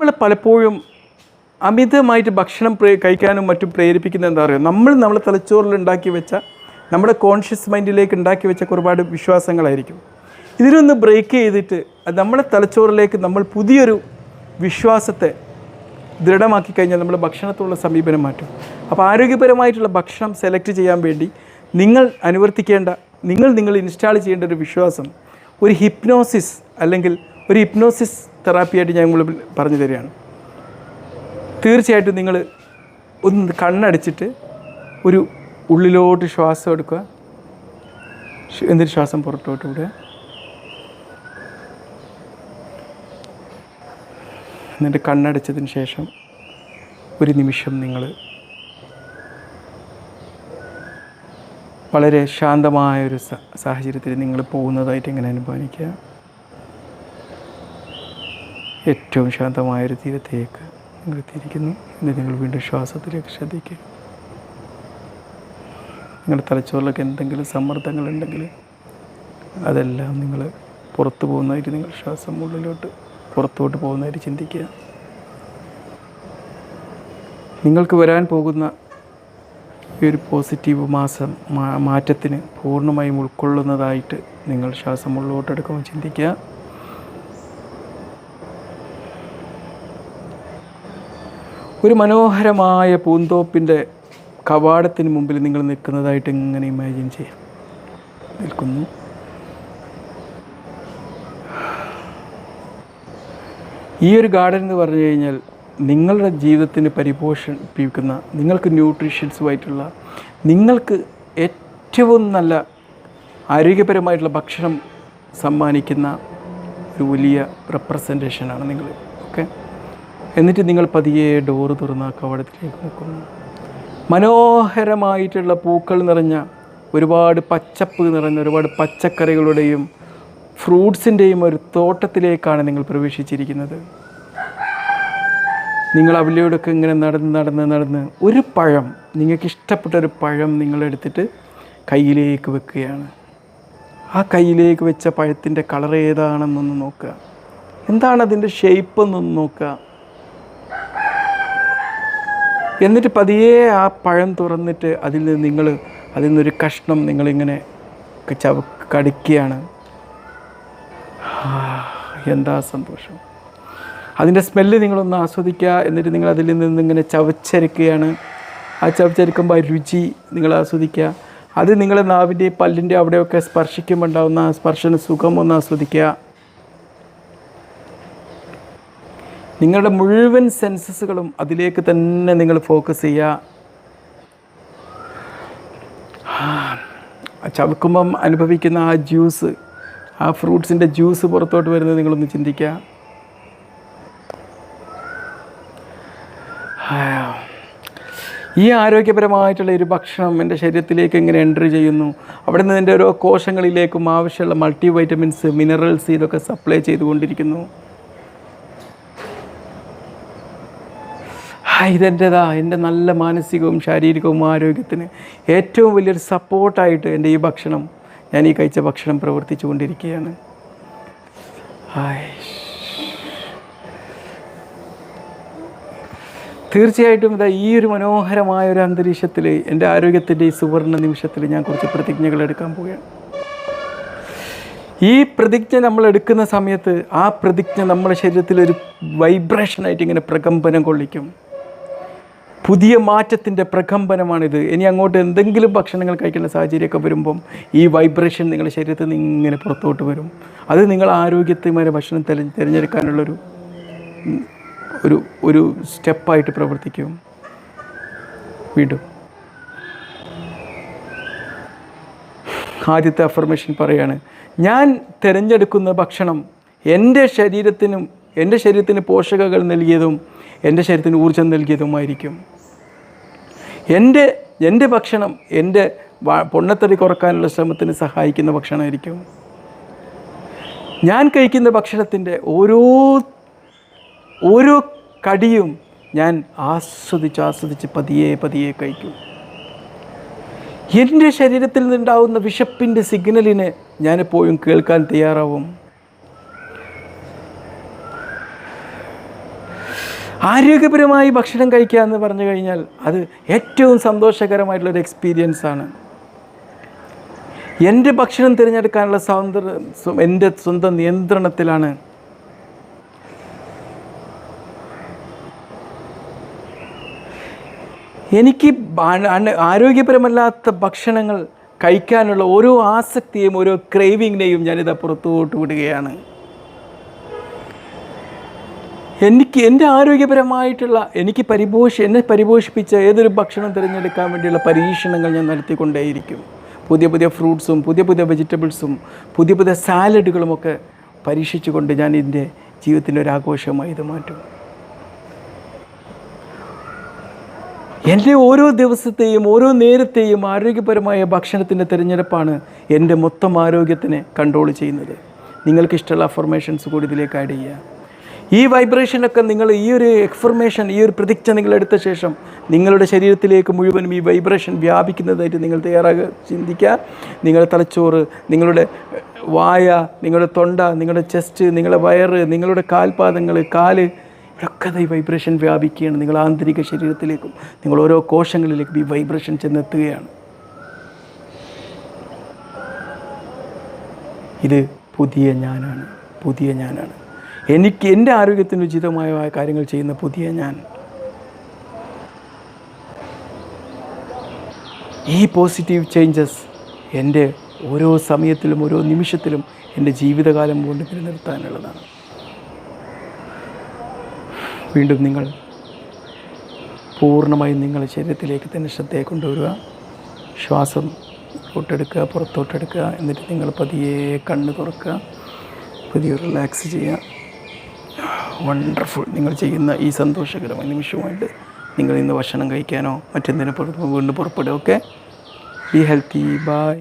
നമ്മൾ പലപ്പോഴും അമിതമായിട്ട് ഭക്ഷണം പ്രേ കഴിക്കാനും മറ്റും പ്രേരിപ്പിക്കുന്ന എന്താ പറയുക? നമ്മൾ നമ്മളെ തലച്ചോറിൽ ഉണ്ടാക്കി വെച്ച നമ്മുടെ കോൺഷ്യസ് മൈൻഡിലേക്ക് ഉണ്ടാക്കി വെച്ച ഒരുപാട് വിശ്വാസങ്ങളായിരിക്കും. ഇതിനൊന്ന് ബ്രേക്ക് ചെയ്തിട്ട് നമ്മുടെ തലച്ചോറിലേക്ക് നമ്മൾ പുതിയൊരു വിശ്വാസത്തെ ദൃഢമാക്കി കഴിഞ്ഞാൽ നമ്മൾ ഭക്ഷണത്തോടുള്ള സമീപനം മാറ്റും. അപ്പോൾ ആരോഗ്യപരമായിട്ടുള്ള ഭക്ഷണം സെലക്ട് ചെയ്യാൻ വേണ്ടി നിങ്ങൾ അനുവർത്തിക്കേണ്ട നിങ്ങൾ നിങ്ങൾ ഇൻസ്റ്റാൾ ചെയ്യേണ്ട ഒരു വിശ്വാസം ഒരു ഹിപ്നോസിസ് അല്ലെങ്കിൽ ഒരു ഹിപ്നോസിസ് തെറാപ്പിയായിട്ട് ഞാൻ നിങ്ങൾ പറഞ്ഞു തരികയാണ്. തീർച്ചയായിട്ടും നിങ്ങൾ ഒന്ന് കണ്ണടിച്ചിട്ട് ഒരു ഉള്ളിലോട്ട് ശ്വാസം എടുക്കുക. എന്നിട്ട് ശ്വാസം പുറത്തോട്ട് വിടുക. എന്നിട്ട് കണ്ണടച്ചതിന് ശേഷം ഒരു നിമിഷം നിങ്ങൾ വളരെ ശാന്തമായ ഒരു സാഹചര്യത്തിൽ നിങ്ങൾ പോകുന്നതായിട്ട് എങ്ങനെ അനുമാനിക്കുക. ഏറ്റവും ശാന്തമായൊരു തീരത്തേക്ക് നിങ്ങൾ തിരിക്കുന്നു ഇന്ന് നിങ്ങൾ വീണ്ടും ശ്വാസത്തിലേക്ക് ശ്രദ്ധിക്കുക. നിങ്ങളുടെ തലച്ചോറിലൊക്കെ എന്തെങ്കിലും സമ്മർദ്ദങ്ങളുണ്ടെങ്കിൽ അതെല്ലാം നിങ്ങൾ പുറത്തു പോകുന്നതായിട്ട് നിങ്ങൾ ശ്വാസം ഉള്ളിലോട്ട് പുറത്തോട്ട് പോകുന്നതായിട്ട് ചിന്തിക്കുക. നിങ്ങൾക്ക് വരാൻ പോകുന്ന ഈ ഒരു പോസിറ്റീവ് മാസം മാറ്റത്തിന് പൂർണമായും ഉൾക്കൊള്ളുന്നതായിട്ട് നിങ്ങൾ ശ്വാസം ഉള്ളോട്ടെടുക്കുമ്പോൾ ചിന്തിക്കുക. ഒരു മനോഹരമായ പൂന്തോപ്പിന്റെ കവാടത്തിന് മുമ്പിൽ നിങ്ങൾ നിൽക്കുന്നതായിട്ട് ഇങ്ങനെ ഇമാജിൻ ചെയ്യാം. നിൽക്കുന്നു. ഈ ഒരു ഗാർഡൻ എന്ന് പറഞ്ഞു കഴിഞ്ഞാൽ നിങ്ങളുടെ ജീവിതത്തിന് പരിപോഷിപ്പിക്കുന്ന നിങ്ങൾക്ക് ന്യൂട്രീഷ്യൻസുമായിട്ടുള്ള നിങ്ങൾക്ക് ഏറ്റവും നല്ല ആരോഗ്യപരമായിട്ടുള്ള ഭക്ഷണം സമ്മാനിക്കുന്ന ഒരു വലിയ റെപ്രസെന്റേഷനാണ് നിങ്ങൾ. ഓക്കെ എന്നിട്ട് നിങ്ങൾ പതിയെ ഡോറ് തുറന്ന കവടത്തിലേക്ക് നോക്കുന്നു. മനോഹരമായിട്ടുള്ള പൂക്കൾ നിറഞ്ഞ ഒരുപാട് പച്ചപ്പ് നിറഞ്ഞ ഒരുപാട് പച്ചക്കറികളുടെയും ഫ്രൂട്ട്സിന്റെയും ഒരു തോട്ടത്തിലേക്കാണ് നിങ്ങൾ പ്രവേശിച്ചിരിക്കുന്നത്. നിങ്ങൾ അവലയോടൊക്കെ ഇങ്ങനെ നടന്ന് നടന്ന് നടന്ന് ഒരു പഴം നിങ്ങൾക്ക് ഇഷ്ടപ്പെട്ട ഒരു പഴം നിങ്ങളെടുത്തിട്ട് കയ്യിലേക്ക് വെക്കുകയാണ്. ആ കയ്യിലേക്ക് വെച്ച പഴത്തിന്റെ കളർ ഏതാണെന്നൊന്ന് നോക്കുക. എന്താണ് അതിന്റെ ഷേപ്പ് എന്നൊന്ന് നോക്കുക. എന്നിട്ട് പതിയെ ആ പഴം തുറന്നിട്ട് അതിൽ നിന്ന് നിങ്ങൾ അതിൽ നിന്നൊരു കഷ്ണം നിങ്ങളിങ്ങനെ ചവ കടിക്കുകയാണ്. എന്താ സന്തോഷം. അതിന്റെ സ്മെല്ല് നിങ്ങളൊന്ന് ആസ്വദിക്കുക എന്നിട്ട് നിങ്ങൾ അതിൽ നിന്ന് ഇങ്ങനെ ചവച്ചരക്കുകയാണ്. ആ ചവച്ചരക്കുമ്പോൾ രുചി നിങ്ങൾ ആസ്വദിക്കുക. അത് നിങ്ങളെ നാവിന്റെ പല്ലിന്റെ അവിടെയൊക്കെ സ്പർശിക്കുമ്പോൾ ഉണ്ടാകുന്ന ആ സ്പർശന സുഖം ഒന്ന് ആസ്വദിക്കുക. നിങ്ങളുടെ മുഴുവൻ സെൻസസുകളും അതിലേക്ക് തന്നെ നിങ്ങൾ ഫോക്കസ് ചെയ്യുക. ചവക്കുമ്പം അനുഭവിക്കുന്ന ആ ജ്യൂസ് ആ ഫ്രൂട്ട്സിന്റെ ജ്യൂസ് പുറത്തോട്ട് വരുന്നത് നിങ്ങളൊന്ന് ചിന്തിക്കുക. ഈ ആരോഗ്യപരമായിട്ടുള്ള ഒരു ഭക്ഷണം എന്റെ ശരീരത്തിലേക്ക് എങ്ങനെ എൻട്രി ചെയ്യുന്നു? അവിടെ നിന്ന് എന്റെ ഓരോ കോശങ്ങളിലേക്കും ആവശ്യമുള്ള മൾട്ടി വൈറ്റമിൻസ് മിനറൽസ് ഇതൊക്കെ സപ്ലൈ ചെയ്തുകൊണ്ടിരിക്കുന്നു. ഇതെന്റെതാ എന്റെ നല്ല മാനസികവും ശാരീരികവും ആരോഗ്യത്തിന് ഏറ്റവും വലിയൊരു സപ്പോർട്ടായിട്ട് എന്റെ ഈ ഭക്ഷണം ഞാൻ ഈ കഴിച്ച ഭക്ഷണം പ്രവർത്തിച്ചു കൊണ്ടിരിക്കുകയാണ് തീർച്ചയായിട്ടും ഇതാ ഈ ഒരു മനോഹരമായ ഒരു അന്തരീക്ഷത്തിൽ എന്റെ ആരോഗ്യത്തിന്റെ ഈ സുവർണ നിമിഷത്തിൽ ഞാൻ കുറച്ച് പ്രതിജ്ഞകൾ എടുക്കാൻ പോവുകയാണ്. ഈ പ്രതിജ്ഞ നമ്മൾ എടുക്കുന്ന സമയത്ത് ആ പ്രതിജ്ഞ നമ്മുടെ ശരീരത്തിൽ ഒരു വൈബ്രേഷനായിട്ട് ഇങ്ങനെ പ്രകമ്പനം കൊള്ളിക്കും. പുതിയ മാറ്റത്തിന്റെ പ്രകമ്പനമാണിത്. ഇനി അങ്ങോട്ട് എന്തെങ്കിലും ഭക്ഷണങ്ങൾ കഴിക്കേണ്ട സാഹചര്യമൊക്കെ വരുമ്പം ഈ വൈബ്രേഷൻ നിങ്ങളുടെ ശരീരത്തിൽ നിന്ന് ഇങ്ങനെ പുറത്തോട്ട് വരും. അത് നിങ്ങൾ ആരോഗ്യത്തിമായ ഭക്ഷണം തെര തിരഞ്ഞെടുക്കാനുള്ളൊരു ഒരു ഒരു സ്റ്റെപ്പായിട്ട് പ്രവർത്തിക്കും. വീണ്ടും. ആദ്യത്തെ അഫർമേഷൻ പറയാണ് ഞാൻ തിരഞ്ഞെടുക്കുന്ന ഭക്ഷണം എന്റെ ശരീരത്തിനും എന്റെ ശരീരത്തിന് പോഷകങ്ങൾ നൽകിയതും എന്റെ ശരീരത്തിന് ഊർജം നൽകിയതുമായിരിക്കും. എന്റെ എന്റെ ഭക്ഷണം എന്റെ പൊണ്ണത്തടി കുറക്കാനുള്ള ശ്രമത്തിന് സഹായിക്കുന്ന ഭക്ഷണമായിരിക്കും. ഞാൻ കഴിക്കുന്ന ഭക്ഷണത്തിന്റെ ഓരോ ഓരോ കടിയും ഞാൻ ആസ്വദിച്ച് ആസ്വദിച്ച് പതിയെ പതിയെ കഴിക്കും. എന്റെ ശരീരത്തിൽ നിന്നുണ്ടാവുന്ന വിശപ്പിന്റെ സിഗ്നലിനെ ഞാനെപ്പോഴും കേൾക്കാൻ തയ്യാറാവും. ആരോഗ്യപരമായി ഭക്ഷണം കഴിക്കുക എന്ന് പറഞ്ഞു കഴിഞ്ഞാൽ അത് ഏറ്റവും സന്തോഷകരമായിട്ടുള്ളൊരു എക്സ്പീരിയൻസ് ആണ്. എന്റെ ഭക്ഷണം തിരഞ്ഞെടുക്കാനുള്ള സ്വാതന്ത്ര്യം എന്റെ സ്വന്തം നിയന്ത്രണത്തിലാണ്. എനിക്ക് ആരോഗ്യപരമല്ലാത്ത ഭക്ഷണങ്ങൾ കഴിക്കാനുള്ള ഓരോ ആസക്തിയും ഓരോ ക്രേവിങ്ങിനെയും ഞാനിത് പുറത്തോട്ട് വിടുകയാണ്. എനിക്ക് എന്റെ ആരോഗ്യപരമായിട്ടുള്ള എനിക്ക് പരിപോഷി എന്നെ പരിപോഷിപ്പിച്ച ഏതൊരു ഭക്ഷണം തിരഞ്ഞെടുക്കാൻ വേണ്ടിയുള്ള പരീക്ഷണങ്ങൾ ഞാൻ നടത്തിക്കൊണ്ടേയിരിക്കും. പുതിയ പുതിയ ഫ്രൂട്ട്സും പുതിയ പുതിയ വെജിറ്റബിൾസും പുതിയ പുതിയ സാലഡുകളുമൊക്കെ പരീക്ഷിച്ചുകൊണ്ട് ഞാൻ എന്റെ ജീവിതത്തിന്റെ ഒരു ആഘോഷമായി ഇത് മാറ്റും. എന്റെ ഓരോ ദിവസത്തെയും ഓരോ നേരത്തെയും ആരോഗ്യപരമായ ഭക്ഷണത്തിന്റെ തിരഞ്ഞെടുപ്പാണ് എന്റെ മൊത്തം ആരോഗ്യത്തിനെ കൺട്രോൾ ചെയ്യുന്നത്. നിങ്ങൾക്കിഷ്ടമുള്ള അഫർമേഷൻസ് കൂടി ഇതിലേക്ക് ആഡ് ചെയ്യുക. ഈ വൈബ്രേഷനൊക്കെ നിങ്ങൾ ഈ ഒരു എക്സ്ഫർമേഷൻ ഈ ഒരു പ്രതിജ്ഞ നിങ്ങൾ എടുത്ത ശേഷം നിങ്ങളുടെ ശരീരത്തിലേക്ക് മുഴുവനും ഈ വൈബ്രേഷൻ വ്യാപിക്കുന്നതായിട്ട് നിങ്ങൾ തയ്യാറാകുക ചിന്തിക്കുക. നിങ്ങളുടെ തലച്ചോറ് നിങ്ങളുടെ വായ നിങ്ങളുടെ തൊണ്ട നിങ്ങളുടെ ചെസ്റ്റ് നിങ്ങളുടെ വയറ് നിങ്ങളുടെ കാൽപാദങ്ങൾ കാൽ ഇതൊക്കെ ഈ വൈബ്രേഷൻ വ്യാപിക്കുകയാണ്. നിങ്ങൾ ആന്തരിക ശരീരത്തിലേക്കും നിങ്ങൾ ഓരോ കോശങ്ങളിലേക്കും ഈ വൈബ്രേഷൻ ചെന്നെത്തുകയാണ്. ഇത് പുതിയ ഞാനാണ് പുതിയ ഞാനാണ്. എനിക്ക് എന്റെ ആരോഗ്യത്തിന് ഉചിതമായ കാര്യങ്ങൾ ചെയ്യുന്ന പുതിയ ഞാൻ. ഈ പോസിറ്റീവ് ചേഞ്ചസ് എന്റെ ഓരോ സമയത്തിലും ഓരോ നിമിഷത്തിലും എന്റെ ജീവിതകാലം കൊണ്ട് നിലനിർത്താനുള്ളതാണ്. വീണ്ടും നിങ്ങൾ പൂർണമായും നിങ്ങളുടെ ശരീരത്തിലേക്ക് തന്നെ ശ്രദ്ധയെ കൊണ്ടുവരിക. ശ്വാസം തൊട്ടെടുക്കുക പുറത്തോട്ടെടുക്കുക. എന്നിട്ട് നിങ്ങൾ പതിയെ കണ്ണ് തുറക്കുക. പതിയെ റിലാക്സ് ചെയ്യുക. വണ്ടർഫുൾ നിങ്ങൾ ചെയ്യുന്ന ഈ സന്തോഷകരമായ നിമിഷമായിട്ട് നിങ്ങൾ ഇന്ന് ഭക്ഷണം കഴിക്കാനോ മറ്റെന്തിനു പുറത്ത് വീണ്ടും പുറപ്പെടുക ഓക്കെ ബി ഹെൽത്തി ബൈ